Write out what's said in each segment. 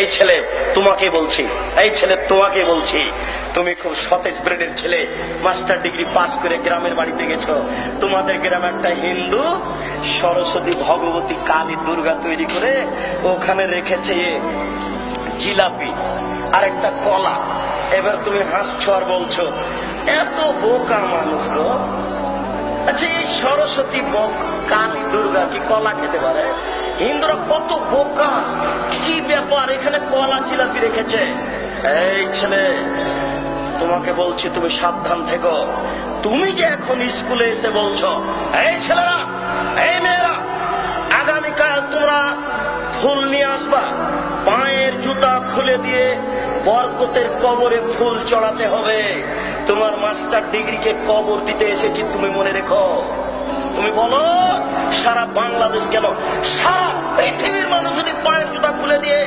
এই ছেলে তোমাকে বলছি, এই ছেলে তোমাকে বলছি, তুমি খুব সতেজ ব্রেডের ছেলে, মাস্টার ডিগ্রি পাস করে গ্রামের বাড়িতে গেছো। তোমাদের গ্রামে একটা হিন্দু সরস্বতী ভগবতী কালী দুর্গা তৈরি করে ওখানে রেখেছে জিলাপি আর একটা কলা। এবার তুমি হাসছো আর বলছো, এত বোকা মানুষ গো। আচ্ছা এই সরস্বতী কালী দুর্গা কি কলা খেতে পারে? হিন্দুরা কত বোকা? কি ব্যাপার? এখানে কলা জিলাপি রেখেছে। এই ছেলে, তোমাকে বলছি তুমি সাবধান থেকো। তুমি যে এখন স্কুলে এসে বলছো, এই ছেলেরা, এই মেয়েরা, আগামীকাল তোমরা ফুল নিয়ে আসবা। পায়ের জুতা খুলে দিয়ে বরকতের কবরে ফুল চড়াতে হবে। তোমার মাস্টার ডিগ্রিকে কবর দিতে এসেছি, তুমি মনে রেখো। তুমি বলো সারা বাংলাদেশ কেন সারা পৃথিবীর মানুষ যদি পায়ের জুতা খুলে দিয়ে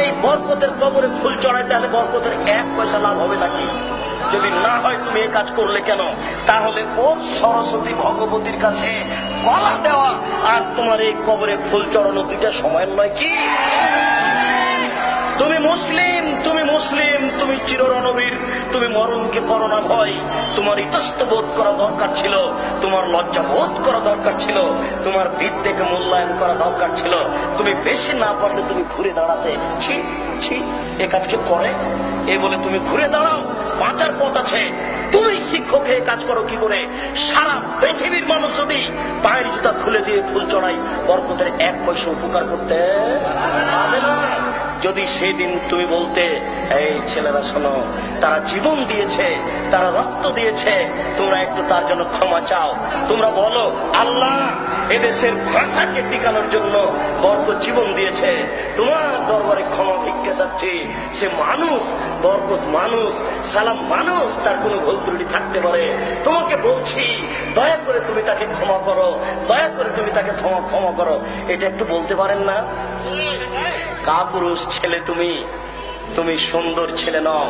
এই বরকতের কবরে ফুল চড়ায়, তাহলে বরকতের এক পয়সা লাভ হবে নাকি? যদি না হয় তুমি এই কাজ করলে কেন? তাহলে ওর সরস্বতী ভগবতীর কাছে কলা দেওয়া আর তোমার এই কবরে ফুল চড়ানো দুইটা সময়ের নয় কি? তুমি মুসলিম তুমি মুসলিম, তুমি চিররণবীর। মরণকে করো না ভয়। তোমার ইতস্ত বোধ করা দরকার ছিল। তোমার লজ্জা বোধ করা দরকার ছিল। তোমার বিদ্যেকে মূল্যায়ন করা দরকার ছিল। তুমি বেশি না পারলে তুমি ঘুরে দাঁড়াতে। ছি ছি, এ কাজকে করে? এ বলে তুমি ঘুরে দাঁড়াও, বাঁচার পথ আছে। তুমি শিক্ষক হয়ে কাজ করো কি করে? সারা পৃথিবীর মানুষ যদি পায়ের জুতা খুলে দিয়ে ফুল চড়াই বরকতের এক পয়সা উপকার করতে পারবে না। যদি সেদিন তুমি বলতে, এই ছেলেরা শোনো, তারা জীবন দিয়েছে, তারা রক্ত দিয়েছে, তোমরা একটু তার জন্য ক্ষমা চাও। তোমরা বলো, আল্লাহ এদেশের ভাষাকে টিকানোর জন্য বর্গ জীবন দিয়েছে। তোমার দরবারে ক্ষমা ভিক্ষা চাচ্ছি। সে মানুষ, বরকত মানুষ, সালাম মানুষ, তার কোনো ভুল ত্রুটি থাকতে পারে। তোমাকে বলছি, দয়া করে তুমি তাকে ক্ষমা করো, দয়া করে তুমি তাকে ক্ষমা ক্ষমা করো। এটা একটু বলতে পারেন না? কাপুরুষ ছেলে তুমি। তুমি সুন্দর ছেলে নও।